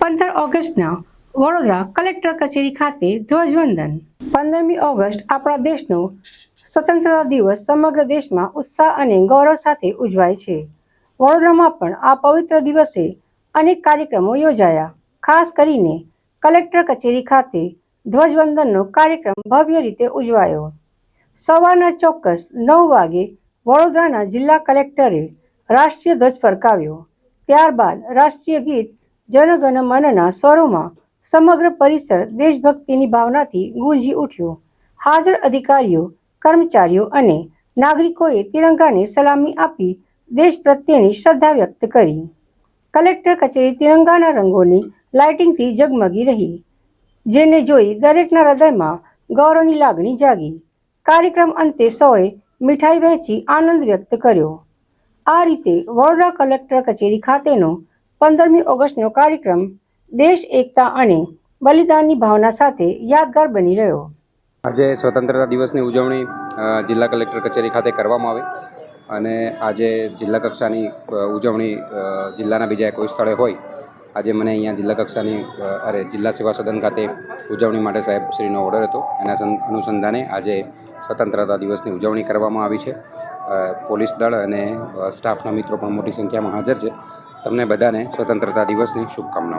પંદર ઓગસ્ટના વડોદરા કલેક્ટર કચેરી ખાતે ધ્વજવંદન. પંદરમી ઓગસ્ટ આપણા દેશનો સ્વતંત્રતા દિવસ સમગ્ર દેશમાં ઉત્સાહ અને ગૌરવ સાથે ઉજવાય છે. વડોદરામાં પણ આ પવિત્ર દિવસે અનેક કાર્યક્રમો યોજાયા. ખાસ કરીને કલેક્ટર કચેરી ખાતે ધ્વજવંદનનો કાર્યક્રમ ભવ્ય રીતે ઉજવાયો. સવારના ચોક્કસ નવ વાગે વડોદરાના જિલ્લા કલેક્ટરે રાષ્ટ્રીય ધ્વજ ફરકાવ્યો. ત્યારબાદ રાષ્ટ્રીય ગીત જનગણ મનના સ્વરોમાં સમગ્ર પરિસર દેશભક્તિની ભાવનાથી ગુંજી ઉઠ્યો. હાજર અધિકારીઓ, કર્મચારીઓ અને નાગરિકોએ તિરંગાને સલામી આપી દેશ પ્રત્યેની શ્રદ્ધા વ્યક્ત કરી. કલેક્ટર કચેરી તિરંગાના રંગોની લાઇટિંગથી ઝગમગી રહી, જેને જોઈ દરેકના હૃદયમાં ગૌરવની લાગણી જાગી. કાર્યક્રમ અંતે સૌએ મીઠાઈ વહેંચી આનંદ વ્યક્ત કર્યો. આ રીતે વડોદરા કલેક્ટર કચેરી ખાતેનો પંદરમી ઓગસ્ટનો કાર્યક્રમ દેશ, એકતા અને બલિદાનની ભાવના સાથે યાદગાર બની રહ્યો. આજે સ્વતંત્રતા દિવસની ઉજવણી જિલ્લા કલેક્ટર કચેરી ખાતે કરવામાં આવી અને આજે જિલ્લા કક્ષાની ઉજવણી જિલ્લાના બીજા કોઈ સ્થળે હોય, આજે મને અહીંયા જિલ્લા કક્ષાની અરે, જિલ્લા સેવા સદન ખાતે ઉજવણી માટે સાહેબશ્રીનો ઓર્ડર હતો. એના અનુસંધાને આજે સ્વતંત્રતા દિવસની ઉજવણી કરવામાં આવી છે. પોલીસ દળ અને સ્ટાફના મિત્રો પણ મોટી સંખ્યામાં હાજર છે. તમને બધાને સ્વતંત્રતા દિવસની શુભકામનાઓ.